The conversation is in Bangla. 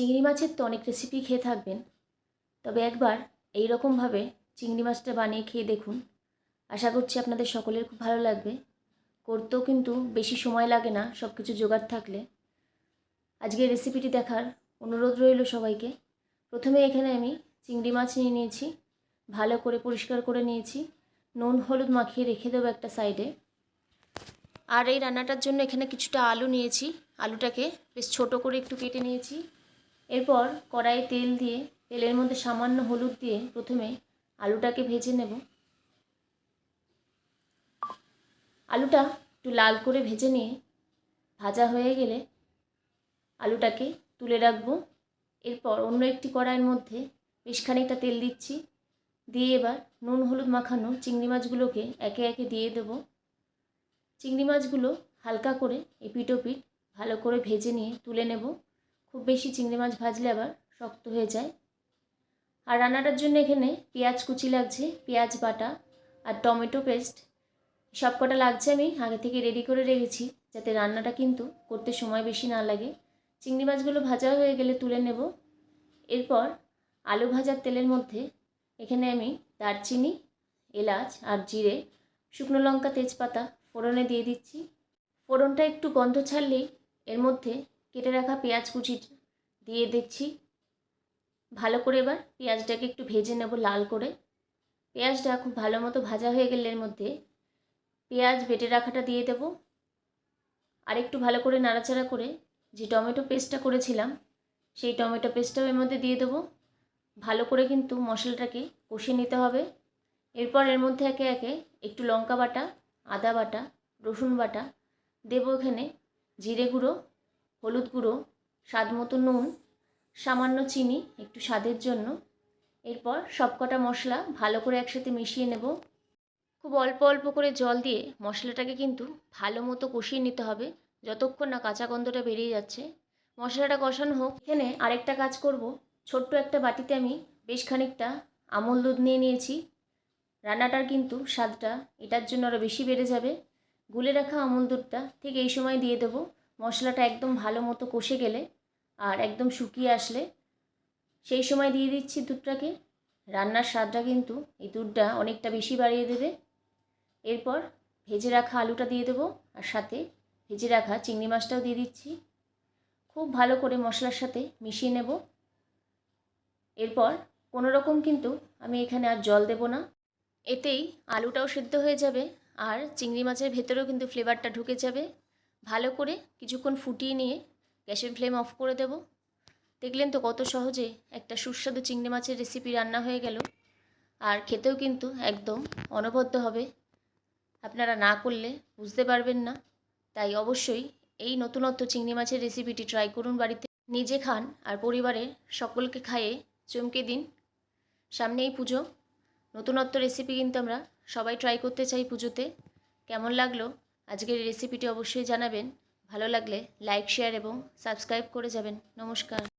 চিংড়ি মাছের তো অনেক রেসিপি খেয়ে থাকবেন। তবে একবার এই রকমভাবে চিংড়ি মাছটা বানিয়ে খেয়ে দেখুন। আশা করছি আপনাদের সকলের খুব ভালো লাগবে। করতেও কিন্তু বেশি সময় লাগে না সব কিছু জোগাড় থাকলে। আজকের রেসিপিটি দেখার অনুরোধ রইল সবাইকে। প্রথমে এখানে আমি চিংড়ি মাছ নিয়ে নিয়েছি। ভালো করে পরিষ্কার করে নিয়েছি। নুন, হলুদ মাখিয়ে রেখে দেবো একটা সাইডে। আর এই রান্নাটার জন্য এখানে কিছুটা আলু নিয়েছি। আলুটাকে বেশ ছোট করে একটু কেটে নিয়েছি। এরপর কড়াইয়ে তেল দিয়ে, তেলের মধ্যে সামান্য হলুদ দিয়ে প্রথমে আলুটাকে ভেজে নেব। আলুটা একটু লাল করে ভেজে নিয়ে ভাজা হয়ে গেলে আলুটাকে তুলে রাখব। এরপর অন্য একটি কড়াইয়ের মধ্যে বেশ খানিকটা তেল দিচ্ছি। দিয়ে এবার নুন হলুদ মাখানো চিংড়ি মাছগুলোকে একে একে দিয়ে দেবো। চিংড়ি মাছগুলো হালকা করে এপিট ওপিট ভালো করে ভেজে নিয়ে তুলে নেব। খুব বেশি চিংড়ি মাছ ভাজলে আবার শক্ত হয়ে যায়। আর রান্নাটার জন্য এখানে পেঁয়াজ কুচি লাগছে, পেঁয়াজ বাটা আর টমেটো পেস্ট। সব কটা লাগছে আমি আগে থেকে রেডি করে রেখেছি যাতে রান্নাটা কিন্তু করতে সময় বেশি না লাগে। চিংড়ি মাছগুলো ভাজা হয়ে গেলে তুলে নেব। এরপর আলু ভাজার তেলের মধ্যে এখানে আমি দারচিনি, এলাচ আর জিরে, শুকনো লঙ্কা, তেজপাতা ফোড়নে দিয়ে দিচ্ছি। ফোড়নটা একটু গন্ধ ছাড়লেই এর মধ্যে কেটে রাখা পেঁয়াজ কুচি দিয়ে দিচ্ছি ভালো করে এবার পেঁয়াজটাকে একটু ভেজে নেব লাল করে। পেঁয়াজটা খুব ভালো মতো ভাজা হয়ে গেলে এর মধ্যে পেঁয়াজ বেটে রাখাটা দিয়ে দেব। আর একটু ভালো করে নাড়াচাড়া করে যে টমেটো পেস্টটা করেছিলাম, সেই টমেটো পেস্টটাও এর মধ্যে দিয়ে দেবো। ভালো করে কিন্তু মশলাটাকে কষিয়ে নিতে হবে। এরপর এর মধ্যে একে একে একটু লঙ্কা বাটা, আদা বাটা, রসুন বাটা দেবো এখানে, জিরে গুঁড়ো হলুদ গুঁড়ো, স্বাদ মতো নুন, সামান্য চিনি, একটু স্বাদের জন্য। এরপর সবকটা মশলা ভালো করে একসাথে মিশিয়ে নেব। খুব অল্প অল্প করে জল দিয়ে মশলাটাকে কিন্তু ভালো মতো কষিয়ে নিতে হবে যতক্ষণ না কাঁচা গন্ধটা বেরিয়ে যাচ্ছে। মশলাটা কষানো হোক। এখানে আরেকটা কাজ করব। ছোট্ট একটা বাটিতে আমি বেশ খানিকটা আমল দুধ নিয়ে নিয়েছি। রান্নাটার কিন্তু স্বাদটা এটার জন্য আরও বেশি বেড়ে যাবে। গুলে রাখা আমুল দুধটা ঠিক এই সময় দিয়ে দেবো। মশলাটা একদম ভালো মতো কষে গেলে আর একদম শুকিয়ে আসলে, সেই সময় দিয়ে দিচ্ছি দুধটাকে। রান্নার স্বাদটা কিন্তু এই দুধটা অনেকটা বেশি বাড়িয়ে দেবে। এরপর ভেজে রাখা আলুটা দিয়ে দেবো আর সাথে ভেজে রাখা চিংড়ি মাছটাও দিয়ে দিচ্ছি। খুব ভালো করে মশলার সাথে মিশিয়ে নেব। এরপর কোনো রকম কিন্তু আমি এখানে আর জল দেব না। এতেই আলুটাও সেদ্ধ হয়ে যাবে আর চিংড়ি মাছের ভেতরেও কিন্তু ফ্লেভারটা ঢুকে যাবে। ভালো করে কিছুক্ষণ ফুটিয়ে নিয়ে গ্যাসের ফ্লেম অফ করে দেব। দেখলেন তো কত সহজে একটা সুস্বাদু চিংড়ি মাছের রেসিপি রান্না হয়ে গেল। আর খেতেও কিন্তু একদম অনবদ্য হবে। আপনারা না করলে বুঝতে পারবেন না। তাই অবশ্যই এই নতুনত্ব চিংড়ি মাছের রেসিপিটি ট্রাই করুন বাড়িতে। নিজে খান আর পরিবারের সকলকে খাইয়ে চমকে দিন। সামনেই পুজো। নতুনত্ব রেসিপি কিন্তু আমরা সবাই ট্রাই করতে চাই পুজোতে। কেমন লাগল? আজকের রেসিপিটি অবশ্যই জানাবেন। ভালো লাগলে লাইক শেয়ার এবং সাবস্ক্রাইব করে যাবেন। নমস্কার।